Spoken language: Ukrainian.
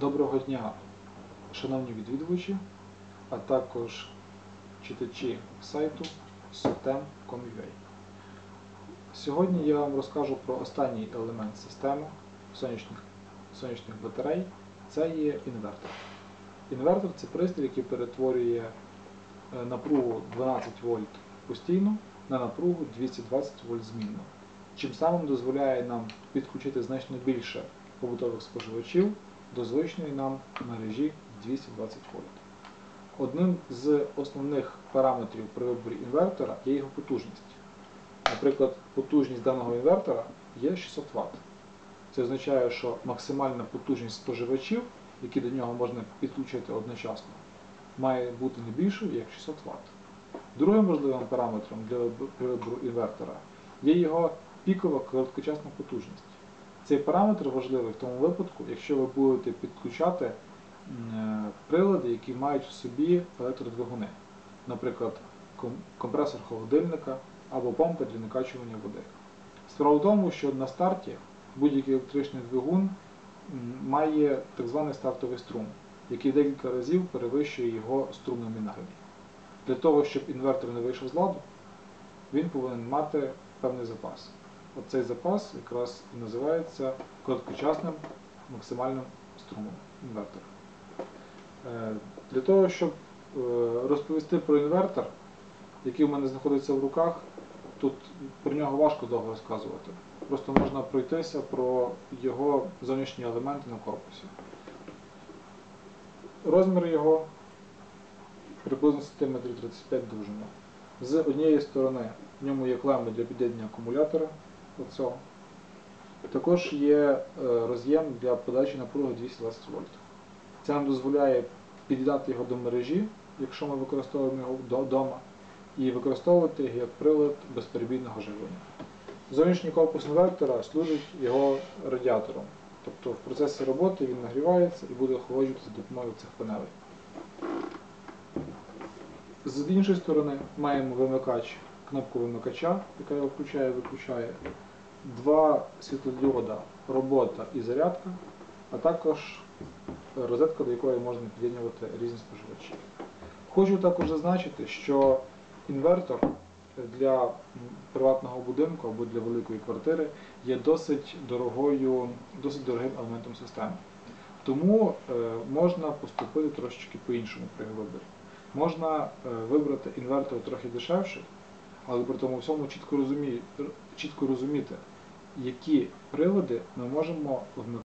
Доброго дня, шановні відвідувачі, а також читачі сайту sotem.com.ua. Сьогодні я вам розкажу про останній елемент системи сонячних, сонячних батарей. Це є інвертор. Інвертор це пристрій, який перетворює е, напругу 12 вольт постійно на напругу 220 вольт змінно. Чим самим дозволяє нам підключити значно більше побутових споживачів до звичної нам мережі 220 вольт. Одним з основних параметрів при виборі інвертора є його потужність. Наприклад, потужність даного інвертора є 600 Вт. Це означає, що максимальна потужність споживачів, які до нього можна підключити одночасно, має бути не більшою, як 600 Вт. Другим важливим параметром для вибору інвертора є його пікова короткочасна потужність. Цей параметр важливий в тому випадку, якщо ви будете підключати е, прилади, які мають в собі електродвигуни, наприклад, компресор холодильника або помпа для накачування води. Справа в тому, що на старті будь-який електричний двигун має так званий стартовий струм, який декілька разів перевищує його струм номінальний. Для того, щоб інвертор не вийшов з ладу, він повинен мати певний запас. Оцей запас якраз і називається короткочасним максимальним струмом інвертора. Е, Для того, щоб е, розповісти про інвертор, який в мене знаходиться в руках, тут про нього важко довго розказувати. Просто можна пройтися про його зовнішні елементи на корпусі. Розмір його приблизно см 35 довжина. З однієї сторони в ньому є клеми для під'єднання акумулятора. Оцього. Також є е, роз'єм для подачі напруги 220 вольт. Це нам дозволяє під'єднати його до мережі, якщо ми використовуємо його вдома, і використовувати його як прилад безперебійного живлення. Зовнішній корпус інвертора служить його радіатором. Тобто в процесі роботи він нагрівається і буде охолоджуватися за допомогою цих панелей. З іншої сторони маємо вимикач, кнопку вимикача, яка його включає і виключає, два світлодіода, робота і зарядка, а також розетка, до якої можна під'єднувати різні споживачі. Хочу також зазначити, що інвертор для приватного будинку або для великої квартири є досить дорогою, досить дорогим елементом системи. Тому е, можна поступити трошечки по-іншому при виборі. Можна е, вибрати інвертор трохи дешевший, але при тому всьому чітко, розумі... чітко розуміти, які прилади ми можемо вмикати.